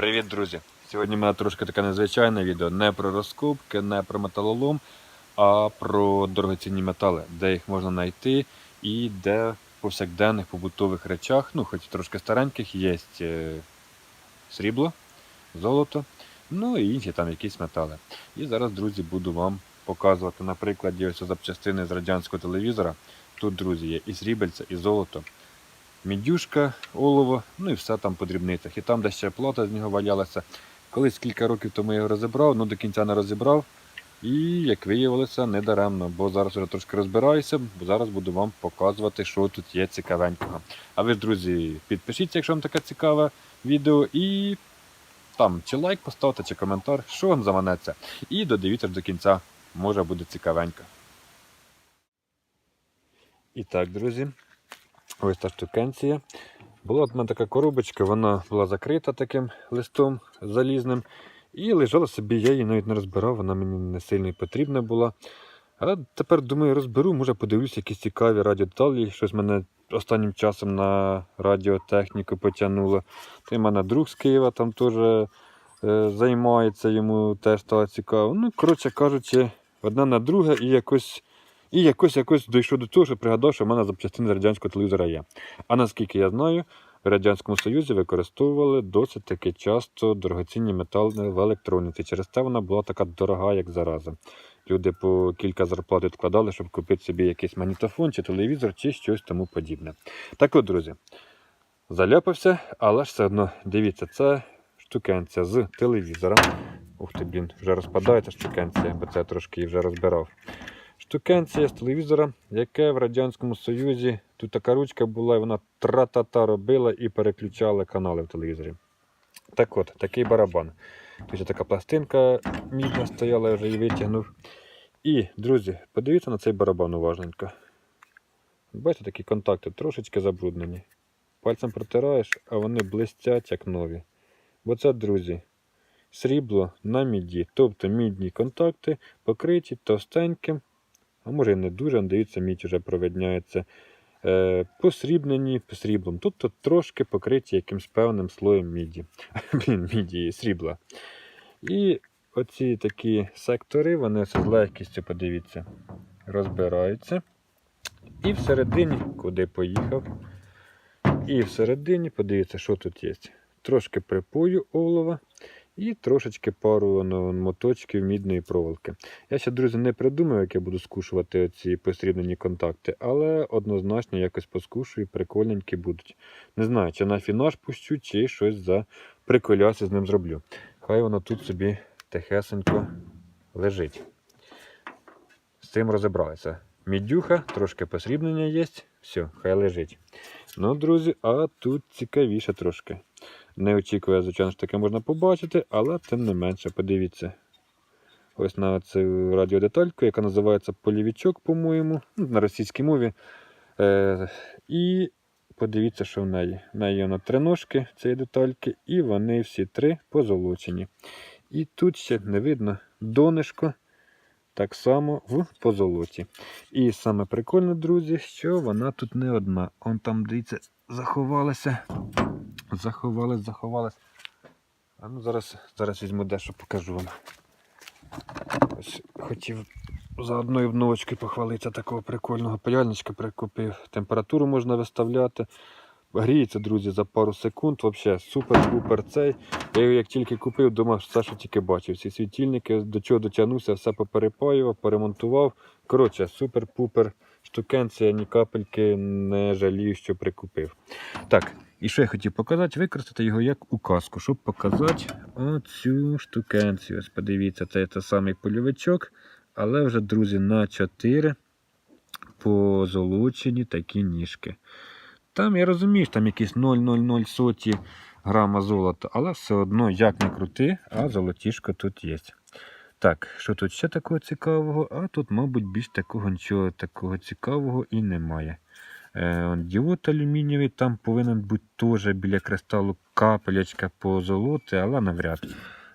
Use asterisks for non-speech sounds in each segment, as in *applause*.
Привіт, друзі! Сьогодні в мене трошки таке незвичайне відео. Не про розкупки, не про металолом, а про дорогоцінні метали, де їх можна знайти і де в повсякденних побутових речах, ну хоч трошки стареньких, є е, срібло, золото, ну і інші там якісь метали. І зараз, друзі, буду вам показувати на прикладі ось запчастини з радянського телевізора. Тут, друзі, є і срібельце, і золото мідюшка, олово, ну і все там по дрібницях. І там, де ще плата з нього валялася. Колись кілька років тому я його розібрав, ну до кінця не розібрав. І, як виявилося, не даремно, бо зараз вже трошки розбираюся, бо зараз буду вам показувати, що тут є цікавенького. А ви ж, друзі, підпишіться, якщо вам таке цікаве відео, і там чи лайк поставте, чи коментар, що вам заманеться. І додивіться до кінця, може буде цікавенько. І так, друзі, Ось та штукенція. Була в мене така коробочка, вона була закрита таким листом залізним. І лежала собі, я її навіть не розбирав, вона мені не сильно потрібна була. А тепер думаю, розберу, може подивлюся якісь цікаві радіодеталі. Щось мене останнім часом на радіотехніку потягнуло. Та й мене друг з Києва там теж е, займається, йому теж стало цікаво. Ну, коротше кажучи, одне на друге і якось. І якось якось дійшов до того, що пригадав, що в мене запчастини радянського телевізора є. А наскільки я знаю, в Радянському Союзі використовували досить таки часто дорогоцінні метали в електроніці. Через те вона була така дорога, як зараза. Люди по кілька зарплат відкладали, щоб купити собі якийсь магнітофон, чи телевізор, чи щось тому подібне. Так от, друзі, заляпався, але ж все одно дивіться, це штукенця з телевізора. Ух ти, блін, вже розпадається штукенція, бо це трошки вже розбирав. Штукенція з телевізора, яке в Радянському Союзі тут така ручка була, і вона тра-та-та робила і переключала канали в телевізорі. Так от, такий барабан. Тут така пластинка мідна стояла, я вже її витягнув. І, друзі, подивіться на цей барабан уважненько. Бачите, такі контакти трошечки забруднені. Пальцем протираєш, а вони блистять, як нові. Бо це, друзі, срібло на міді. Тобто мідні контакти покриті товстеньким а може і не дуже, дивіться, мідь вже провидняється. Е, посрібнені посріблом. Тобто трошки покриті якимсь певним слоєм міді. *laughs* Блін, міді срібла. І оці такі сектори, вони з легкістю, подивіться, розбираються. І всередині, куди поїхав. І всередині, подивіться, що тут є. Трошки припою олова і трошечки пару ну, моточків мідної проволоки. Я ще, друзі, не придумав, як я буду скушувати ці посрібнені контакти, але однозначно якось поскушую, прикольненькі будуть. Не знаю, чи на фінаш пущу, чи щось за приколяси з ним зроблю. Хай воно тут собі тихесенько лежить. З цим розібралися. Мідюха, трошки посрібнення є, все, хай лежить. Ну, друзі, а тут цікавіше трошки. Не очікую, звичайно, що таке можна побачити, але тим не менше, подивіться. Ось на цю радіодетальку, яка називається полівічок, по-моєму, ну, на російській мові. Е, І подивіться, що в неї. В неї на три ножки цієї детальки, і вони всі три позолочені. І тут ще не видно донишко. Так само в позолоті. І саме прикольне, друзі, що вона тут не одна. Он там, дивіться, заховалася. Заховалась, заховалась. А ну зараз зараз візьму дещо покажу вам. Ось хотів за одною обновочкою похвалитися такого прикольного паяльничка прикупив. Температуру можна виставляти. Гріється, друзі, за пару секунд. Взагалі супер-пупер цей. Я його як тільки купив, думав, все, що тільки бачив. Ці світильники, до чого дотягнувся, все поперепаював, поремонтував. Коротше, супер-пупер штукенція, ні капельки не жалію, що прикупив. Так, і що я хотів показати, використати його як указку, щоб показати оцю штукенцію. Ось подивіться, це той самий польовичок, але вже, друзі, на 4 позолочені такі ніжки. Там, я розумію, там якісь 0,00 соті грама золота, але все одно, як не крути, а золотішко тут є. Так, що тут ще такого цікавого? А тут, мабуть, більш такого нічого такого цікавого і немає. Е, Діод алюмінієвий, там повинен бути теж біля кристалу капелячка по золоти, але навряд.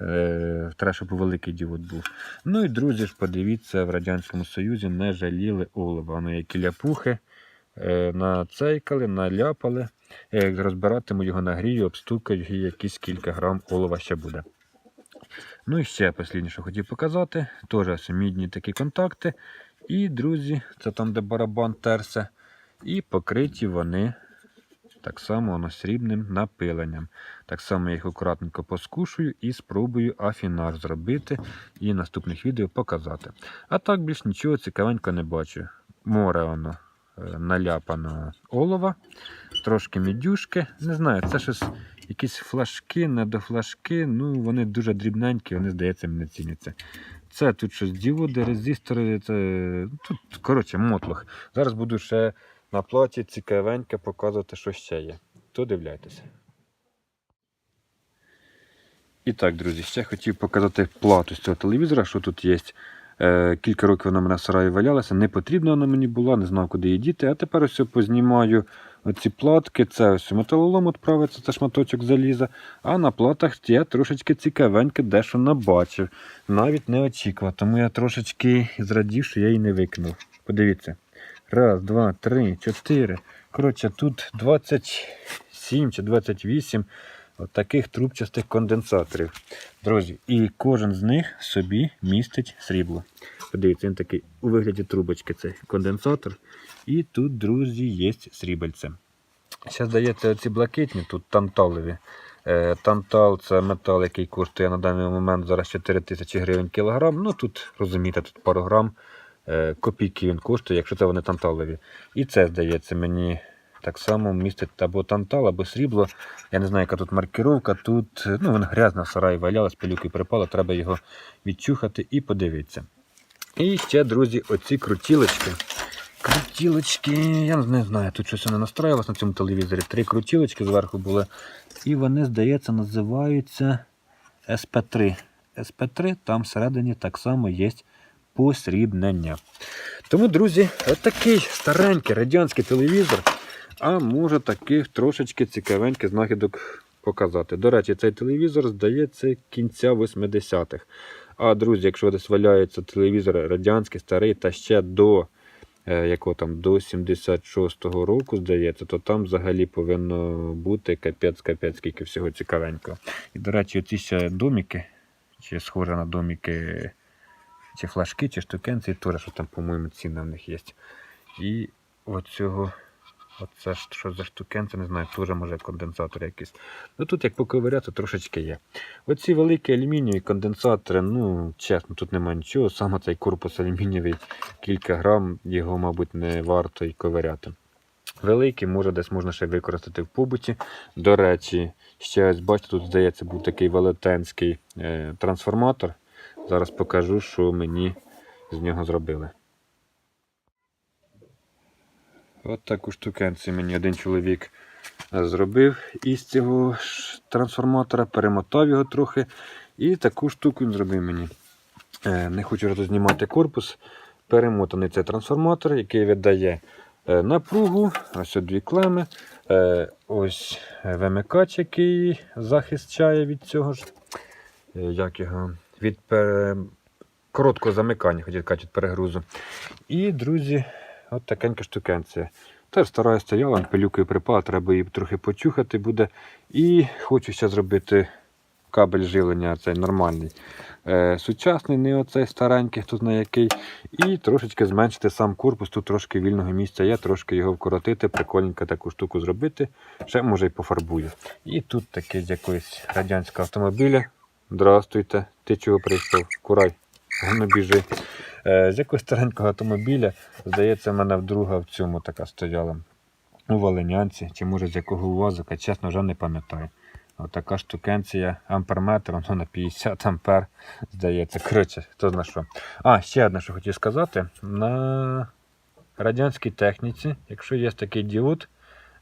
Е, Треба, щоб великий діод був. Ну і друзі ж, подивіться, в Радянському Союзі не жаліли олова. Воно які ляпухи. е, нацейкали, наляпали. Як розбиратиму його нагрію, обстукаю і якісь кілька грам олова ще буде. Ну і ще посліднє, що хотів показати. Теж мідні такі контакти. І, друзі, це там, де барабан терся. І покриті вони так само воно срібним напиленням. Так само я їх акуратненько поскушую і спробую афінаж зробити і наступних відео показати. А так більш нічого цікавенько не бачу. Море воно е, наляпано олова, трошки мідюшки. Не знаю, це щось якісь флажки, недофлажки. Ну, вони дуже дрібненькі, вони, здається, мені ціняться. Це тут щось діоди, резистори, це тут, коротше, мотлох. Зараз буду ще на платі цікавенько показувати, що ще є. То дивляйтеся. І так, друзі, ще хотів показати плату з цього телевізора, що тут є. Е, кілька років вона в мене в сараї валялася, не потрібна вона мені була, не знав, куди її діти. А тепер ось познімаю оці платки. Це ось металолом відправиться, це шматочок заліза. А на платах я трошечки цікавенько дещо набачив. Навіть не очікував. Тому я трошечки зрадів, що я її не викинув. Подивіться. Раз, два, три, чотири. Коротше, тут 27 чи 28 от таких трубчастих конденсаторів. Друзі, і кожен з них собі містить срібло. Подивіться, він такий у вигляді трубочки цей конденсатор. І тут, друзі, є срібельце. Ще здається, ці блакитні, тут танталові. Е, Тантал це метал, який коштує на даний момент зараз 4 тисячі гривень кілограм. Ну тут, розумієте, тут пару грам копійки він коштує, якщо це вони танталові. І це, здається, мені так само містить або тантал, або срібло. Я не знаю, яка тут маркировка. Тут ну, вона грязна в сараї валялась, пилюки припала, треба його відчухати і подивитися. І ще, друзі, оці крутілочки. Крутілочки, я не знаю, тут щось не настроїлось на цьому телевізорі. Три крутілочки зверху були. І вони, здається, називаються SP3. SP3, там всередині так само є посрібнення. Тому, друзі, отакий старенький радянський телевізор. А може таких трошечки цікавеньких знахідок показати. До речі, цей телевізор здається кінця 80-х. А друзі, якщо десь валяється телевізор радянський, старий та ще до е, якого там до 76-го року, здається, то там взагалі повинно бути капець-капець, скільки всього цікавенького. І, до речі, ці ще доміки, чи схоже на доміки, чи флажки, чи штукенці, теж що там, по-моєму, ціни в них є. І оцього. Оце що за штукенце, не знаю, теж може конденсатор якийсь. Ну тут як поковиряти, трошечки є. Оці великі алюмінієві конденсатори, ну, чесно, тут немає нічого. Саме цей корпус алюмінієвий, кілька грам, його, мабуть, не варто й ковиряти. Великий, може, десь можна ще використати в побуті. До речі, ще ось бачите, тут, здається, був такий велетенський е, трансформатор. Зараз покажу, що мені з нього зробили. От таку штукенцію мені один чоловік зробив із цього трансформатора, перемотав його трохи. І таку штуку він зробив мені. Е, Не хочу роззнімати корпус. Перемотаний цей трансформатор, який видає е, напругу. Ось дві клеми. Е, Ось вимикач, який захищає від цього ж. Як його? Від пере... короткого замикання, хотів сказати, від перегрузу. І, друзі, От такенька штукенція. Теж стара стояла, пилюкою припала, треба її трохи почухати буде. І хочу ще зробити кабель живлення, цей нормальний. Е, сучасний, не оцей старенький, хто знає який. І трошечки зменшити сам корпус. Тут трошки вільного місця є, трошки його вкоротити, прикольненько таку штуку зробити. Ще може й пофарбую. І тут такий з якогось радянського автомобіля. Здравствуйте, ти чого прийшов? Курай, воно біжи. Е, з якогось старенького автомобіля, здається, в мене вдруга в цьому така стояла. У Волинянці, чи може з якого УАЗика, чесно, вже не пам'ятаю. Отака штукенція амперметр, воно на 50 ампер, здається. Коротше, хто зна що. А, ще одне, що хотів сказати. На радянській техніці, якщо є такий діод,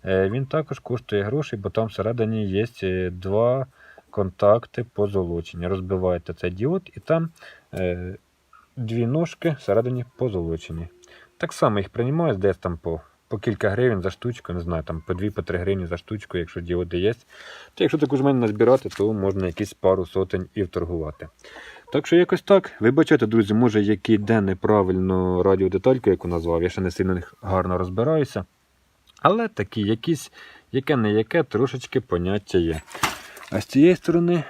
е, він також коштує гроші, бо там всередині є е, два контакти позолочення. Розбиваєте цей діод і там е, дві ножки всередині позолочені. Так само їх приймають десь там по, по кілька гривень за штучку, не знаю, там по 2-3 гривні за штучку, якщо діоди є. То якщо таку ж мене назбирати, то можна якісь пару сотень і вторгувати. Так що якось так. Вибачайте, друзі, може який день неправильно радіодетальку, яку назвав, я ще не сильно гарно розбираюся. Але такі якісь, яке не яке, трошечки поняття є. А з цієї сторони,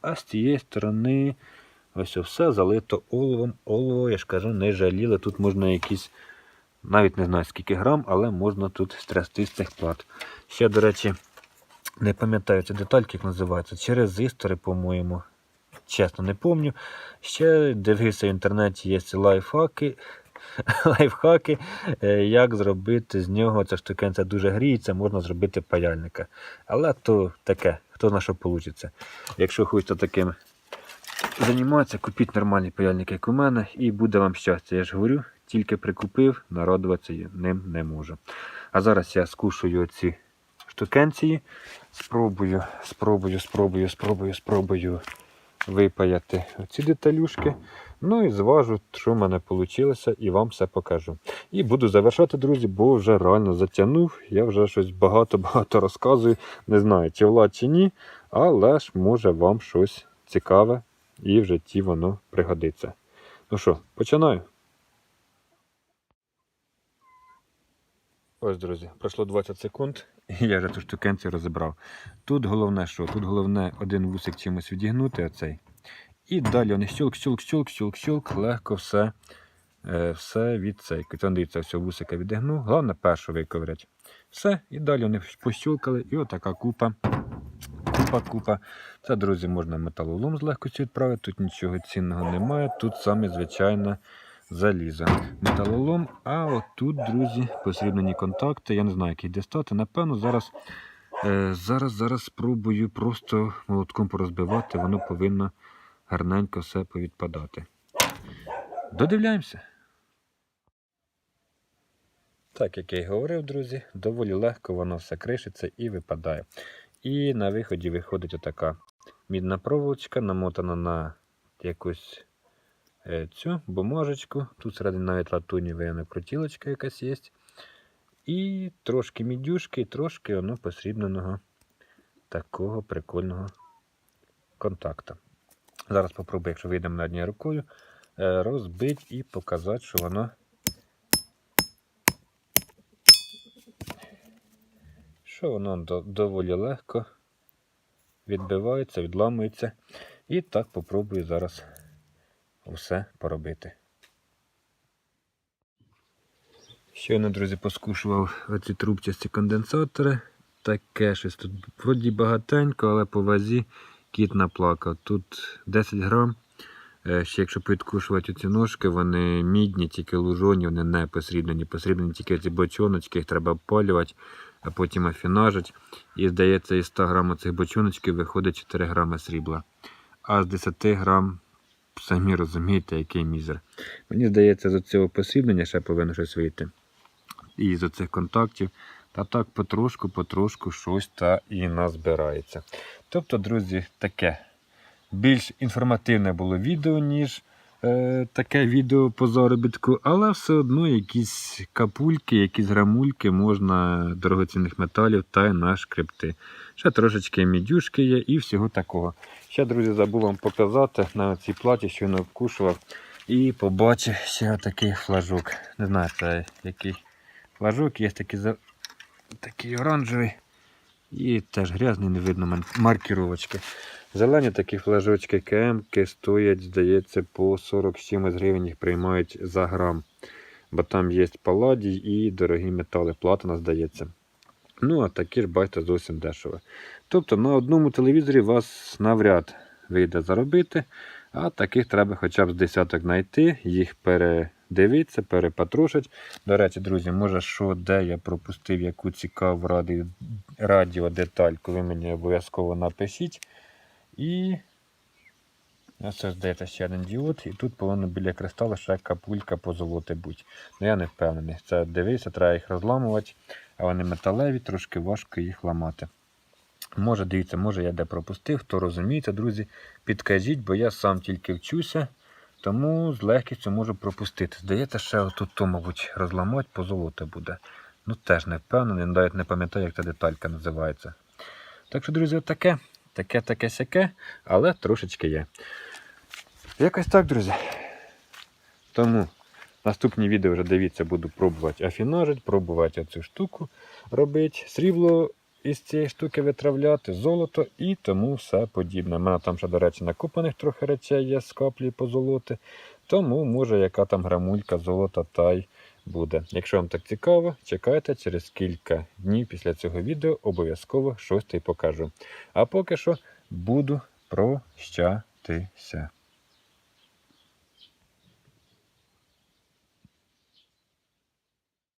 а з цієї сторони, ось все залито оловом. Олово, я ж кажу, не жаліли. Тут можна якісь, навіть не знаю скільки грам, але можна тут стрясти з цих плат. Ще, до речі, не пам'ятаю ці детальки, як називаються. Чи резистори, по-моєму. Чесно, не пам'ятаю. Ще дивився в інтернеті, є ці лайфхаки. *laughs* Лайфхаки, е, як зробити з нього ця штукенця дуже гріється, можна зробити паяльника. Але то таке, хто на що вийде. Якщо хочете таким займатися, купіть нормальний паяльник, як у мене, і буде вам щастя. Я ж говорю, тільки прикупив, народуватися ним не можу. А зараз я скушую ці штукенції, спробую, спробую, спробую, спробую, спробую випаяти ці деталюшки. Ну і зважу, що в мене вийшло, і вам все покажу. І буду завершати, друзі, бо вже реально затягнув. Я вже щось багато-багато *laughs* розказую. Не знаю, чи влад, чи ні, але ж може вам щось цікаве і в житті воно пригодиться. Ну що, починаю. Ось, друзі, пройшло 20 секунд, *laughs* і я вже ту штукенцію розібрав. Тут головне що? Тут головне один вусик чимось відігнути оцей. І далі вони щелк, легко все е, все від цей. Дивіться, все вусика відігнув. Головне першу виковирять. Все, і далі вони пощелкали, і отака купа. Купа, купа. Це, друзі, можна металолом з легкістю відправити. Тут нічого цінного немає. Тут саме звичайне залізо. Металолом, а отут, друзі, посрібнені контакти. Я не знаю, як їх дістати. Напевно, зараз, е, зараз, зараз спробую просто молотком порозбивати, воно повинно гарненько все повідпадати. Додивляємося. Так, як я й говорив, друзі, доволі легко воно все кришиться і випадає. І на виході виходить отака мідна проволочка, намотана на якусь е, цю бумажечку. Тут середині навіть латунєва крутілочка якась є. І трошки мідюшки, і трошки воно посрібненого такого прикольного контакта. Зараз спробую, якщо вийдемо на однією рукою, е, розбити і показати, що воно. Що воно доволі легко відбивається, відламується. І так попробую зараз усе поробити. Щойно, друзі, поскушував оці трубчасті конденсатори. Таке щось тут вроді багатенько, але по вазі кіт наплакав. Тут 10 грам. Е, Ще якщо підкушувати ці ножки, вони мідні, тільки лужоні, вони не посрібнені. Посрібнені тільки ці бочоночки, їх треба опалювати, а потім афінажити. І здається, із 100 грам цих бочоночків виходить 4 грами срібла. А з 10 грам, самі розумієте, який мізер. Мені здається, з цього посрібнення ще повинно щось вийти. І з оцих контактів. Та так потрошку, потрошку щось та і назбирається. Тобто, друзі, таке більш інформативне було відео, ніж е, таке відео по заробітку, але все одно якісь капульки, якісь грамульки можна дорогоцінних металів та й нашкребти. Ще трошечки мідюшки є і всього такого. Ще, друзі, забув вам показати на цій платі, що він обкушував. І побачив ще такий флажок. Не знаю, це який флажок, є за- такий оранжевий. І теж грязний, не видно маркіровочки. Зелені такі флажочки КМ стоять, здається, по 40 з чимось гривень їх приймають за грам. Бо там є паладій і дорогі метали, платина, здається. Ну, а такі ж, бачите, зовсім дешево. Тобто на одному телевізорі вас навряд вийде заробити, а таких треба хоча б з десяток знайти, їх передивитися, перепатрушити. До речі, друзі, може, що де я пропустив яку цікаву раді... радіодетальку, ви мені обов'язково напишіть. І це здається ще один діод. І тут повинно біля кристалу ще капулька позолоти бути. Ну я не впевнений. Це дивися, треба їх розламувати, а вони металеві, трошки важко їх ламати. Може, дивіться, може я де пропустив, хто розуміється, друзі, підкажіть, бо я сам тільки вчуся, тому з легкістю можу пропустити. Здається, ще отут, то, мабуть, розламати, позолота буде. Ну теж не впевнений, навіть не пам'ятаю, як ця деталька називається. Так що, друзі, отаке, таке, таке, сяке, але трошечки є. Якось так, друзі. Тому Наступні відео вже дивіться, буду пробувати афінажити, пробувати цю штуку робити, срібло із цієї штуки витравляти, золото і тому все подібне. У мене там ще, до речі, накопаних трохи речей є з каплі позолоти. Тому, може, яка там грамулька золота та й буде. Якщо вам так цікаво, чекайте через кілька днів після цього відео обов'язково щось та й покажу. А поки що буду прощатися.